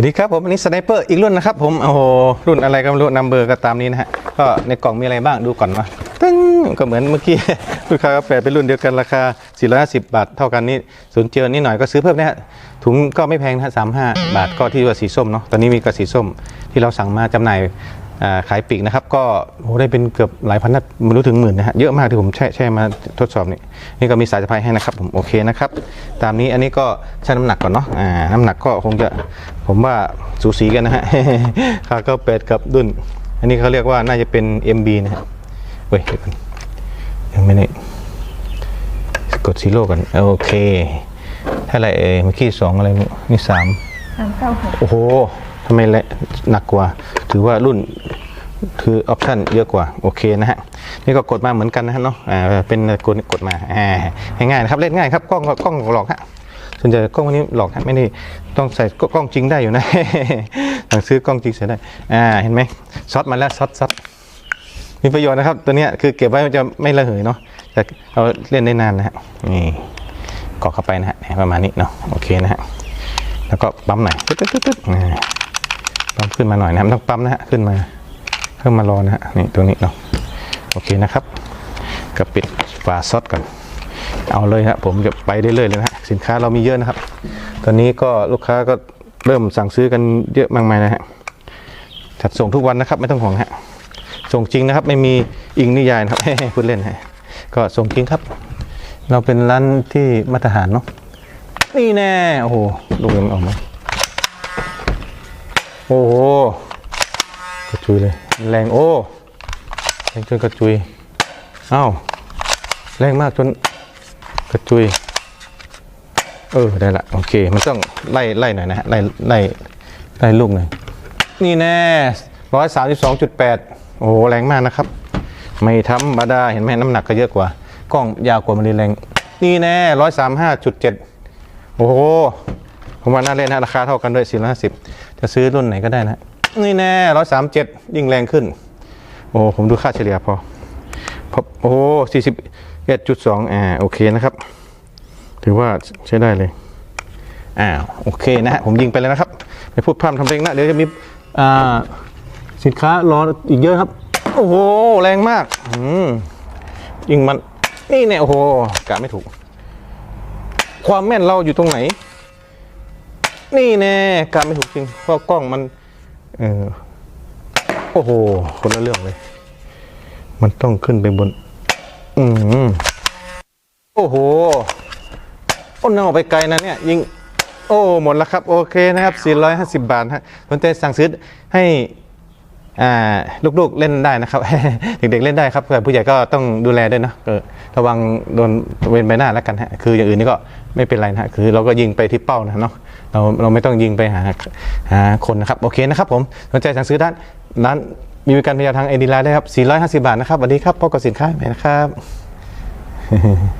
วัสดีครับผมอันนี้สไนเปอร์อีกรุ่นนะครับผมโอ้โหรุ่นอะไรก็ไม่รู้นัมเบอร์ก็ตามนี้นะฮะก็ในกล่องมีอะไรบ้างดูก่อนมาตึ้งก็เหมือนเมื่อกี้ลูกค้าก็แปลเป็นรุ่นเดียวกันราคา 450 บาท เท่ากันนี่ศูนย์เจอนิดหน่อยก็ซื้อเพิ่มนะฮะถุงก็ไม่แพงนะสามห้าบาทก็ที่ว่าสีส้มเนาะตอนนี้มีกระสีส้มที่เราสั่งมาจำหน่าย ขายปลีกนะครับก็โอ้โหได้เป็นเกือบหลายพันนัดไม่รู้ถึงหมื่นนะฮะเยอะมากที่ผมแช่แช่มาทดสอบนี่นี่ก็มีสายสะพายให้นะครับผมโอเคนะครับตามนี้อันนี้ก็ชั่งน้ำหนักก่อนเนาะอ่าน้ำหนักก็คงจะผมว่าสูสีกันนะฮะคาก็เป็ดกับดุนอันนี้เขาเรียกว่าน่าจะเป็น MB นะฮะเว้ยเดี๋ยวก่อนยังไม่ได้กดซีโร่กันโอเคเท่าไหร่เอ่ยเมื่อกี้สองอะไรไม่รู้นี่สามสามเก้าหกโอ้โหทำ ไมเละหนักกว่า ถือว่ารุ่นคือออปชั่นเยอะกว่า โอเคนะฮะ นี่ก็กดมาเหมือนกันนะฮะเนาะอ่าเป็นกดกดมาอ่าง่ายๆนะครับเล่นง่ายครับกล้องกล้องหลอกฮะส่วนใหญ่กล้องวันนี้หลอกฮะไม่ได้ต้องใส่กล้องจริงได้อยู่นะสั่งซื้อกล้องจริงใส่ได้อ่าเห็นไหมช็อตมาแล้วช็อตช็อตมีประโยชน์นะครับ ตัวเนี้ยคือเก็บไว้มันจะไม่ระเหยเนาะแต่เอาเล่นได้นานนะฮะนี่กรอกเข้าไปนะฮะประมาณนี้เนาะโอเคนะฮะแล้วก็ปั๊มหน่อยตึ๊ดตึ๊ดตึ๊ดตึ๊ดอ่า ปั๊มขึ้นมาหน่อยนะครับต้องปั๊มนะฮะขึ้นมาเพิ่มมารอนะฮะนี่ตรงนี้เนาะโอเคนะครับก็ปิดฝาซอสก่อนเอาเลยฮะผมจะไปได้เลยเลยนะฮะสินค้าเรามีเยอะนะครับ ตอนนี้ก็ลูกค้าก็เริ่มสั่งซื้อกันเยอะมากมายนะฮะจัดส่งทุกวันนะครับ ไม่ต้องห่วงฮะส่งจริงนะครับ ไม่มีอิงนิยายนะครับพูดเล่นฮะก็ส่งจริงครับ เราเป็นร้านที่มาตรฐานเนาะนี่แน่โอ้โหลูกยังไม่ออกมา โอ้โหกระจุยเลย แรงโอ้แรงจนกระจุยอ้าวแรงมากจนกระจุย เออได้ละโอเค มันต้องไล่ไล่หน่อยนะฮะไล่ไล่ไล่ลูกหน่อยนี่แน่ร้อยสามสิบสองจุดแปดโอ้แรงมากนะครับ ไม่ธรรมดาเห็นไหมน้ำหนักก็เยอะกว่ากล้องยาวกว่ามันเลยแรง นี่แน่ร้อยสามห้าจุดเจ็ดโอ้โห ผมว่าน่าเล่นนะราคาเท่ากันด้วย450จะซื้อรุ่นไหนก็ได้นะ นี่แน่137ยิ่งแรงขึ้น โอ้ผมดูค่าเฉลี่ยพอพอโอ้โห41.2อ่าโอเคนะครับ ถือว่าใช้ได้เลยอ้าวโอเคนะฮะผมยิงไปแล้วนะครับไม่พูดพร่ำทำเพลงนะเดี๋ยวจะมีอ่าสินค้ารออีกเยอะครับ โอ้โหแรงมากอืมยิงมันนี่เนี่ยโอ้โหกะไม่ถูก ความแม่นเราอยู่ตรงไหน นี่แน่การไม่ถูกจริง เพราะกล้องมันเออโอ้โห คนละเรื่องเลย มันต้องขึ้นไปบน อืมโอ้โหโอ้นออกไปไกลนะเนี่ย ยิง โอ้ หมดแล้วครับ โอเคนะครับ 450 บาทฮะสนใจสั่งซื้อให้อ่าลูกๆเล่นได้นะครับ เด็กๆเล่นได้ครับแต่ผู้ใหญ่ก็ต้องดูแลด้วยนะเออระวังโดนเวนใบหน้าแล้วกันฮะคืออย่างอื่นนี่ก็ไม่เป็นไรนะฮะคือเราก็ยิงไปที่เป้านะเนาะ เราเราไม่ต้องยิงไปหาหาคนนะครับ โอเคนะครับผมสนใจสั่งซื้อด้านร้านมีบริการพยาทางเอดีไลน์ได้ครับ 450 บาทนะครับสวัสดีครับพบกับสินค้าใหม่นะครับ